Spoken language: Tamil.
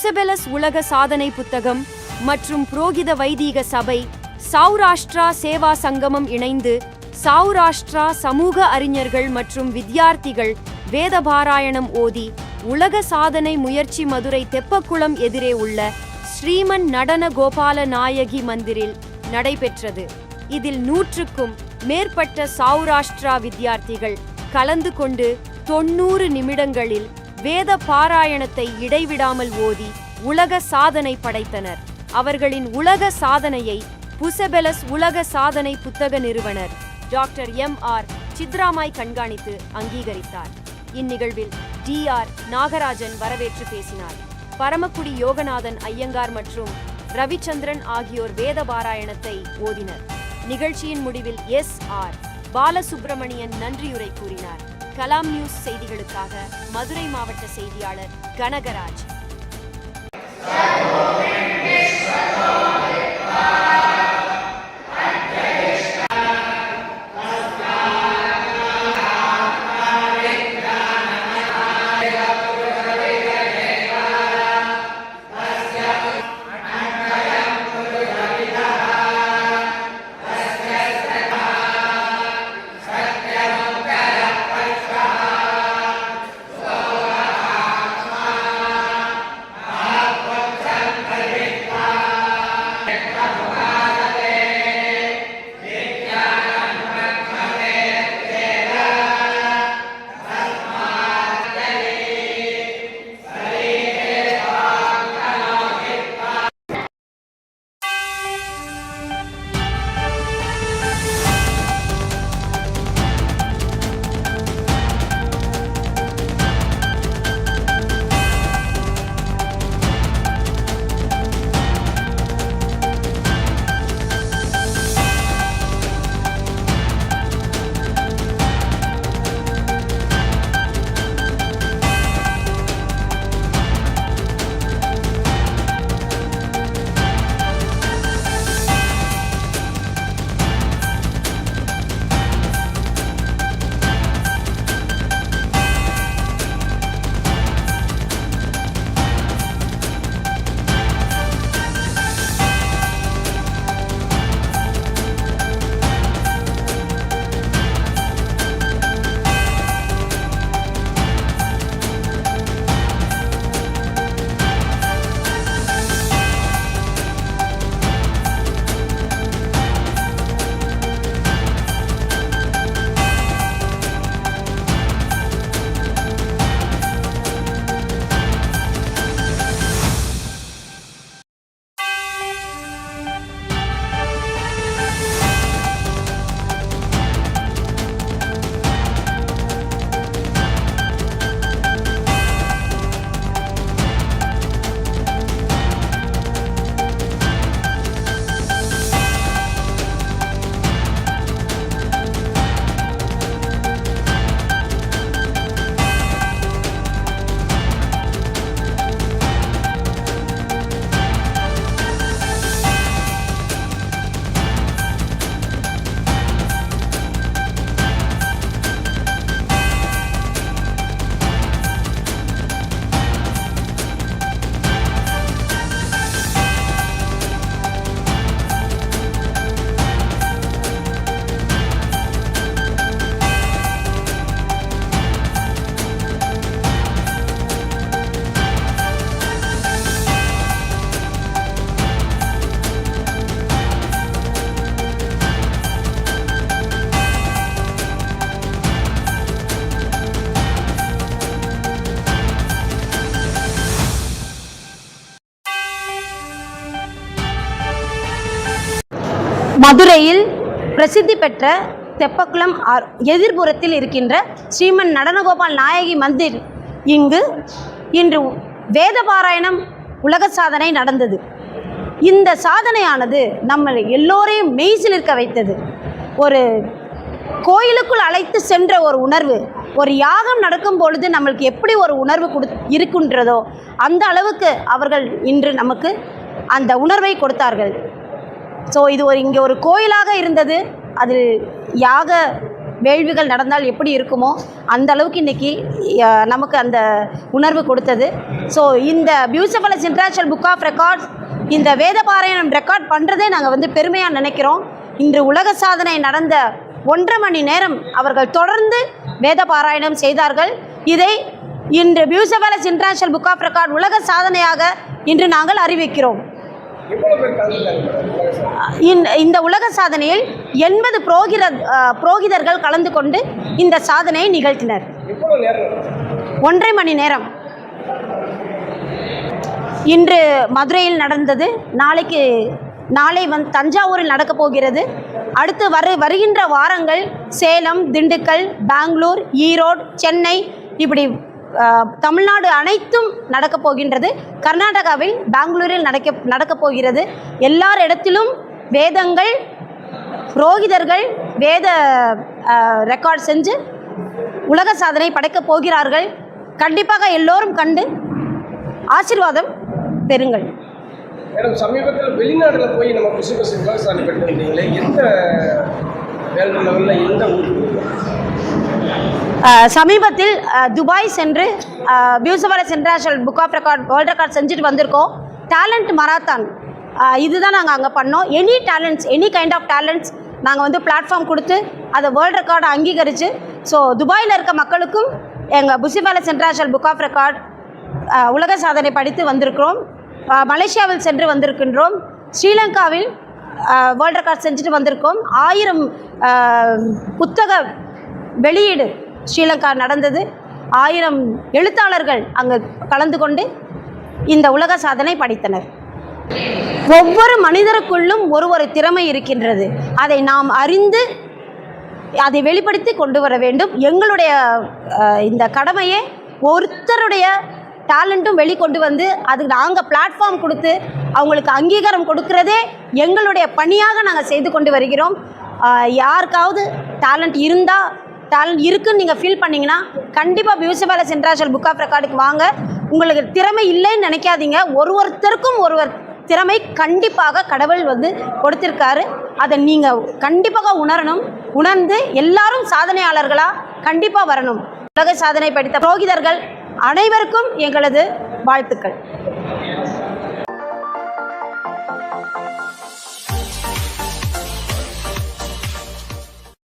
புசபெலஸ் உலக சாதனை புத்தகம் மற்றும் புரோகித வைதீக சபை சௌராஷ்டிரா சேவா சங்கமம் இணைந்து சௌராஷ்டிரா சமூக அறிஞர்கள் மற்றும் வித்யார்த்திகள் வேத பாராயணம் ஓதி உலக சாதனை முயற்சி மதுரை தெப்பக்குளம் எதிரே உள்ள ஸ்ரீமன் நடன கோபால நாயகி மந்திரில் நடைபெற்றது. இதில் நூற்றுக்கும் மேற்பட்ட சௌராஷ்டிரா வித்யார்த்திகள் கலந்து கொண்டு தொண்ணூறு நிமிடங்களில் வேத பாராயணத்தை இடைவிடாமல் ஓதி உலக சாதனை படைத்தனர். அவர்களின் உலக சாதனையை புசபெலஸ் உலக சாதனை புத்தக நிறுவனர் டாக்டர் எம் ஆர் சித்ராமாய் கண்காணித்து அங்கீகரித்தார். இந்நிகழ்வில் டி ஆர் நாகராஜன் வரவேற்று பேசினார். பரமக்குடி யோகநாதன் ஐயங்கார் மற்றும் ரவிச்சந்திரன் ஆகியோர் வேத பாராயணத்தை ஓதினர். நிகழ்ச்சியின் முடிவில் எஸ் ஆர் பாலசுப்பிரமணியன் நன்றியுரை கூறினார். கலாம் நியூஸ் செய்திகளுக்காக மதுரை மாவட்ட செய்தியாளர் கனகராஜ். மதுரையில் பிரசித்தி பெற்ற தெப்பக்குளம் ஆர்- இருக்கின்ற ஸ்ரீமன் நடனகோபால் நாயகி மந்திர் இங்கு இன்று வேத பாராயணம் உலக சாதனை நடந்தது. இந்த சாதனையானது நம்ம எல்லோரையும் மெய்சிலிருக்க வைத்தது. ஒரு கோயிலுக்குள் அழைத்து சென்ற ஒரு உணர்வு ஒரு யாகம் நடக்கும் பொழுது நம்மளுக்கு எப்படி ஒரு உணர்வு கொடு இருக்கின்றதோ அந்த அளவுக்கு அவர்கள் இன்று நமக்கு அந்த உணர்வை கொடுத்தார்கள். ஸோ இது ஒரு இங்கே ஒரு கோயிலாக இருந்தது. அது யாக வேள்விகள் நடந்தால் எப்படி இருக்குமோ அந்த அளவுக்கு இன்றைக்கி நமக்கு அந்த உணர்வு கொடுத்தது. ஸோ இந்த பியூசபலஸ் இன்டர்நேஷ்னல் புக் ஆஃப் ரெக்கார்ட்ஸ் இந்த வேத பாராயணம் ரெக்கார்ட் பண்ணுறதே நாங்கள் வந்து பெருமையாக நினைக்கிறோம். இன்று உலக சாதனை நடந்த ஒன்றரை மணி நேரம் அவர்கள் தொடர்ந்து வேத பாராயணம் செய்தார்கள். இதை இன்று பியூசபலஸ் இன்டர்நேஷ்னல் புக் ஆஃப் ரெக்கார்ட் உலக சாதனையாக இன்று நாங்கள் அறிவிக்கிறோம். இந்த இந்த உலக சாதனையில் எண்பது புரோகிர புரோகிதர்கள் கலந்து கொண்டு இந்த சாதனையை நிகழ்த்தினர்? ஒன்றரை மணி நேரம். இன்று மதுரையில் நடந்தது நாளைக்கு நாளை வந்து தஞ்சாவூரில் நடக்கப் போகிறது. அடுத்து வரு வருகின்ற வாரங்கள் சேலம் திண்டுக்கல் பெங்களூர் ஈரோடு சென்னை இப்படி தமிழ்நாடு அனைத்தும் நடக்கப் போகின்றது. கர்நாடகாவில் பெங்களூரில் நடக்க நடக்கப் போகிறது. எல்லார் இடத்திலும் வேதங்கள் புரோகிதர்கள் வேத ரெக்கார்ட் செஞ்சு உலக சாதனை படைக்கப் போகிறார்கள். கண்டிப்பாக எல்லோரும் கண்டு ஆசீர்வாதம் பெறுங்கள். மேடம் சமீபத்தில் வெளிநாட்டில் போய் நம்ம புதுசு புதுசு விவசாயம் பெற்று எந்த சமீபத்தில் துபாய் சென்று பியூசவரஸ் international book of record world record செஞ்சுட்டு வந்திருக்கோம். டேலண்ட் மராத்தான் இதுதான் நாங்கள் அங்கே பண்ணோம். Any talents any kind of talents நாங்கள் வந்து பிளாட்ஃபார்ம் கொடுத்து அதை வேர்ல்ட் ரெக்கார்டை அங்கீகரித்து ஸோ துபாயில் இருக்க மக்களுக்கும் எங்கள் புசிபேலஸ் இன்டர்நேஷனல் புக் ஆஃப் ரெக்கார்ட் உலக சாதனை படித்து வந்திருக்கிறோம். மலேசியாவில் சென்று வந்திருக்கின்றோம். ஸ்ரீலங்காவில் வேர்ல்ட் ரெக்கார்ட் செஞ்சுட்டு வந்திருக்கோம். ஆயிரம் புத்தக வெளியீடு ஸ்ரீலங்கா நடந்தது. ஆயிரம் எழுத்தாளர்கள் அங்கு கலந்து கொண்டு இந்த உலக சாதனை படைத்தனர். ஒவ்வொரு மனிதருக்குள்ளும் ஒரு ஒரு திறமை இருக்கின்றது. அதை நாம் அறிந்து அதை வெளிப்படுத்தி கொண்டு வர வேண்டும். எங்களுடைய இந்த கடமையை ஒருத்தருடைய டேலண்ட்டும் வெளிக்கொண்டு வந்து அதுக்கு நாங்கள் பிளாட்ஃபார்ம் கொடுத்து அவங்களுக்கு அங்கீகாரம் கொடுக்கறதே எங்களுடைய பணியாக நாங்கள் செய்து கொண்டு வருகிறோம். யாருக்காவது டேலண்ட் இருந்தால் டேலண்ட் இருக்குன்னு நீங்கள் ஃபீல் பண்ணிங்கன்னா கண்டிப்பாக பியூசிபேலஸ் இன்டர்நேஷனல் புக் ஆஃப் ரெக்கார்டுக்கு வாங்க. உங்களுக்கு திறமை இல்லைன்னு நினைக்காதீங்க. ஒரு ஒருத்தருக்கும் ஒருவர் திறமை கண்டிப்பாக கடவுள் வந்து கொடுத்திருக்காரு. அதை நீங்கள் கண்டிப்பாக உணரணும். உணர்ந்து எல்லாரும் சாதனையாளர்களாக கண்டிப்பாக வரணும். உலக சாதனை படித்த புரோகிதர்கள் அனைவருக்கும் எங்களது வாழ்த்துக்கள்.